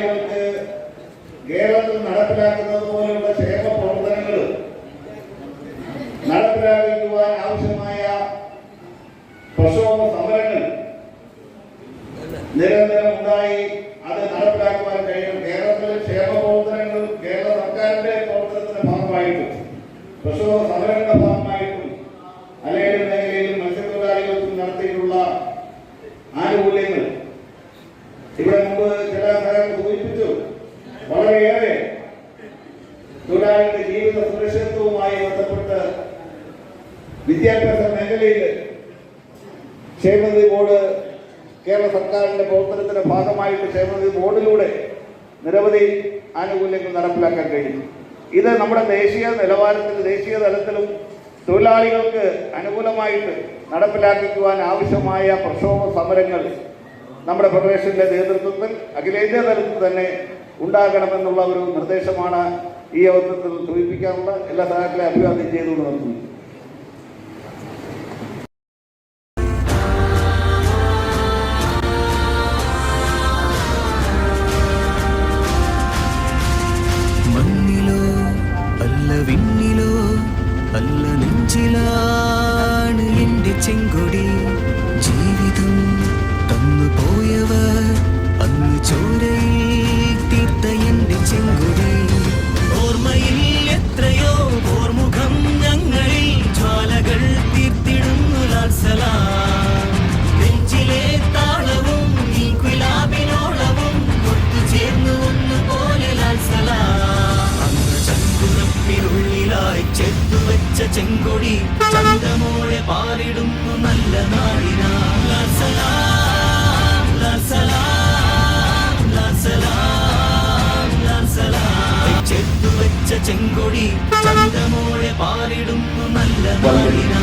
വ്യവസായികൾക്ക് കേരളത്തിൽ നടപ്പിലാക്കുന്നത് പോലെയുള്ള ക്ഷേമ പ്രവർത്തനങ്ങൾ നടപ്പിലാക്കുവാൻ ആവശ്യമായ പ്രക്ഷോഭ സമരങ്ങൾ നിരന്തരം ഉണ്ടായി. അത് നടപ്പിലാക്കുവാൻ കഴിയും. കേരളത്തിലെ ക്ഷേമ പ്രവർത്തനങ്ങളും കേരള സർക്കാരിന്റെ പ്രവർത്തനത്തിന്റെ ഭാഗമായിട്ടും പ്രക്ഷോഭ സമരങ്ങളുടെ ഭാഗമായിട്ടും അല്ലെങ്കിൽ മേഖലയിലും മത്സ്യത്തൊഴിലാളികൾക്കും നടത്തിയിട്ടുള്ള ആനുകൂല്യങ്ങൾ ഇവിടെ മുമ്പ് വിദ്യാഭ്യാസ മേഖലയിൽ ക്ഷേമനിധി ബോർഡ് കേരള സർക്കാരിന്റെ പ്രവർത്തനത്തിന്റെ ഭാഗമായിട്ട് ക്ഷേമനിധി ബോർഡിലൂടെ നിരവധി ആനുകൂല്യങ്ങൾ നടപ്പിലാക്കാൻ കഴിയും ഇത് നമ്മുടെ ദേശീയ നിലവാരത്തിൽ ദേശീയ തലത്തിലും തൊഴിലാളികൾക്ക് അനുകൂലമായിട്ട് നടപ്പിലാക്കുവാൻ ആവശ്യമായ പ്രക്ഷോഭ സമരങ്ങൾ നമ്മുടെ ഫെഡറേഷന്റെ നേതൃത്വത്തിൽ അഖിലേന്ത്യാ തലത്തിൽ തന്നെ ഉണ്ടാകണമെന്നുള്ള ഒരു നിർദ്ദേശമാണ് ഈ അവസരത്തിൽ സൂചിപ്പിക്കാനുള്ള എല്ലാ സഹാക്കളെ അഭിവാദ്യം ചെയ്തുകൊണ്ട് നിർത്തുന്നു അല്ല നെഞ്ചിലാണ് എന്റെ ചെങ്കൊടി ചെങ്കൊടി ചന്തമോടെ പാറിടുന്നു നല്ല നാടിനാ. ചെത്തുവെച്ച ചെങ്കൊടി ചന്തമോടെ പാറിടുന്നു നല്ല നാടിനാ.